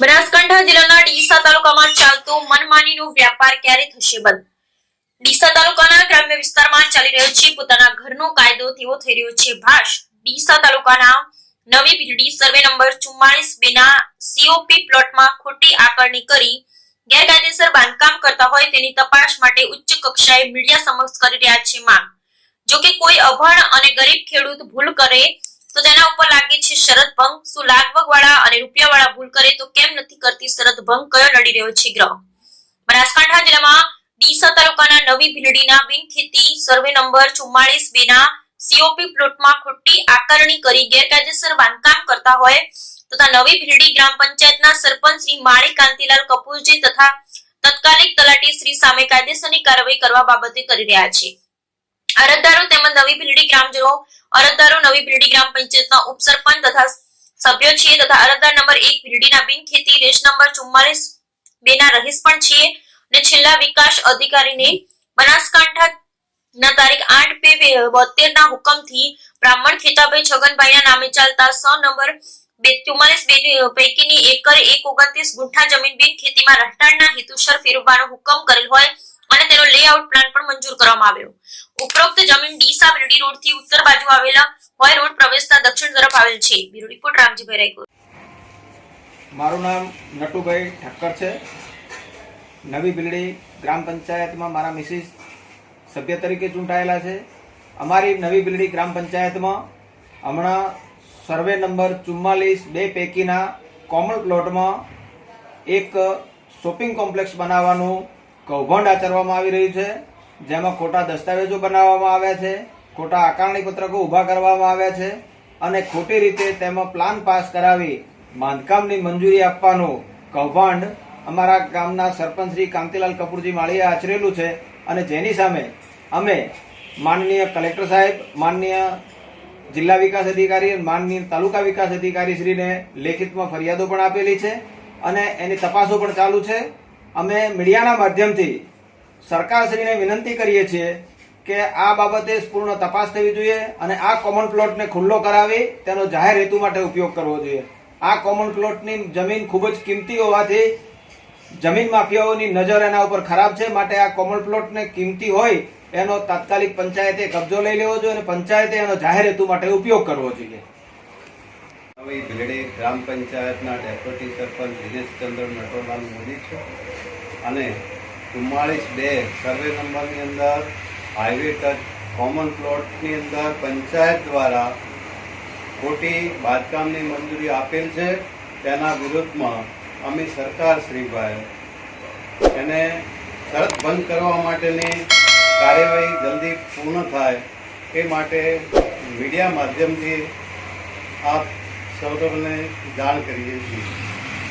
બનાસકાંઠા જિલ્લાના ડીસા તાલુકામાં ચાલતો મનમાનીનો વ્યાપાર ક્યારે થશે બંધ? ડીસા તાલુકાના ગ્રામ્ય વિસ્તારમાં ચાલી રહ્યો છે. પોતાના ઘરનો કાયદો તેવો થઈ રહ્યો છે. ભાષ, ડીસા તાલુકાના નવી ભીલડી સર્વે નંબર ચુમ્માળીસ બે ના સીઓપી પ્લોટમાં ખોટી આકારણી કરી ગેરકાયદેસર બાંધકામ કરતા હોય તેની તપાસ માટે ઉચ્ચ કક્ષાએ મીડિયા સમક્ષ કરી રહ્યા છે માંગ. જોકે કોઈ અભણ અને ગરીબ ખેડૂત ભૂલ કરે તો તેના ઉપર લાગે છે શરદ ભંગ. શું લાગવગ વાળા અને રૂપિયા વાળા ભૂલ કરે તો કેમ નથી કરતી શરદ ભંગ? કયો લડી રહ્યો છે ગ્રહ? બનાસકાંઠા જિલ્લામાં ડીસા તાલુકાના નવી ભીલડીના બિનખેતી સર્વે નંબર ચુમ્માળીસ બે ના સીઓપી પ્લોટમાં ખોટી આકારણી કરી ગેરકાયદેસર બાંધકામ કરતા હોય તથા નવી ભીલડી ગ્રામ પંચાયતના સરપંચ શ્રી માળી કાંતિલાલ કપૂરજી તથા તત્કાલિક તલાટી શ્રી સામે કાયદેસરની કાર્યવાહી કરવા બાબતે કરી રહ્યા છે. અરજદારો તેમજ નવી ભીલડી ગ્રામજનો અરજદારો નવી ભીરડી ગ્રામ પંચાયતના ઉપસરપંચ તથા સભ્યો છીએ તથા અરજદાર નંબર એક ભીલડીના બિન ખેતી રેશ નંબર ચુમ્માલીસ બે ના રહીશ પણ છીએ અને છેલ્લા વિકાસ અધિકારીને બનાસકાંઠા ના તારીખ આઠ બે બોતેર ના હુકમથી બ્રાહ્મણ ખેતાભાઈ છગનભાઈ ના નામે ચાલતા સ નંબર બે ચુમ્માલીસ બે પૈકીની એકર એક ઓગણત્રીસ ગુંઠા જમીન બિન ખેતીમાં રહેઠાણના હેતુસર ફેરવવાનો હુકમ કરેલ હોય અને તેનો લેઆઉટ પ્લાન પણ મંજૂર કરવામાં આવ્યો. ઉપરોક્ત જમીન ડીસા બિરડી રોડથી ઉત્તર બાજુ આવેલા હોય રોડ પ્રવેશતા દક્ષિણ તરફ આવેલ છે. બ્યુરો રિપોર્ટ, રામજીભાઈ રાયકોર મારું નામ નટુભાઈ ઠક્કર છે. નવી બિલડી ગ્રામ પંચાયતમાં મારા મિસિસ સભ્ય તરીકે ચૂંટાયેલા છે. અમારી નવી બિલડી ગ્રામ પંચાયતમાં હમણાં સર્વે નંબર ચુમ્માલીસ બે પૈકીના કોમન પ્લોટમાં એક શોપિંગ કોમ્પ્લેક્સ બનાવવાનું કૌભાંડ આચરવામાં આવી રહ્યું છે. જેમાં ખોટા દસ્તાવેજો બનાવવામાં આવ્યા છે, ખોટા આકારણી પત્રકો ઊભા કરવામાં આવ્યા છે અને ખોટી રીતે તેમાં પ્લાન પાસ કરાવી બાંધકામની મંજૂરી આપવાનું કૌભાંડ અમારા ગામના સરપંચ શ્રી કાંતિલાલ કપૂરજી માળીએ આચરેલું છે અને જેની સામે અમે માનનીય કલેક્ટર સાહેબ, માનનીય જિલ્લા વિકાસ અધિકારી માનનીય તાલુકા વિકાસ અધિકારી શ્રીને લેખિતમાં ફરિયાદો પણ આપેલી છે અને એની તપાસો પણ ચાલુ છે. અમે મીડિયાના માધ્યમથી સરકારશ્રીને વિનંતી કરીએ છીએ કે આ બાબતે પૂર્ણ તપાસ થવી જોઈએ અને આ કોમન પ્લોટને ખુલ્લો કરાવી તેનો જાહેર હેતુ માટે ઉપયોગ કરવો જોઈએ. આ કોમન પ્લોટની જમીન ખૂબ જ કિંમતી હોવાથી જમીન માફિયાઓની નજર એના ઉપર ખરાબ છે. માટે આ કોમન પ્લોટને કિંમતી હોય એનો તાત્કાલિક પંચાયતે કબજો લઈ લેવો જોઈએ અને પંચાયતે એનો જાહેર હેતુ માટે ઉપયોગ કરવો જોઈએ. ભીલડી ગ્રામ પંચાયતના ડેપ્યુટી સરપંચ દિનેશચંદ્ર નટોલાલ મોદી છે. અને ચુમ્માળીસ બે. સર્વે નંબરની અંદર હાઈવે ટચ કોમન પ્લોટની અંદર પંચાયત દ્વારા ખોટી બાંધકામની મંજૂરી આપેલ છે. તેના વિરુદ્ધમાં અમે સરકાર શ્રીભાઈ, એને શરત ભંગ કરવા માટેની કાર્યવાહી જલ્દી પૂર્ણ થાય એ માટે મીડિયા માધ્યમથી આપ સૌને જાણ કરીએ છીએ.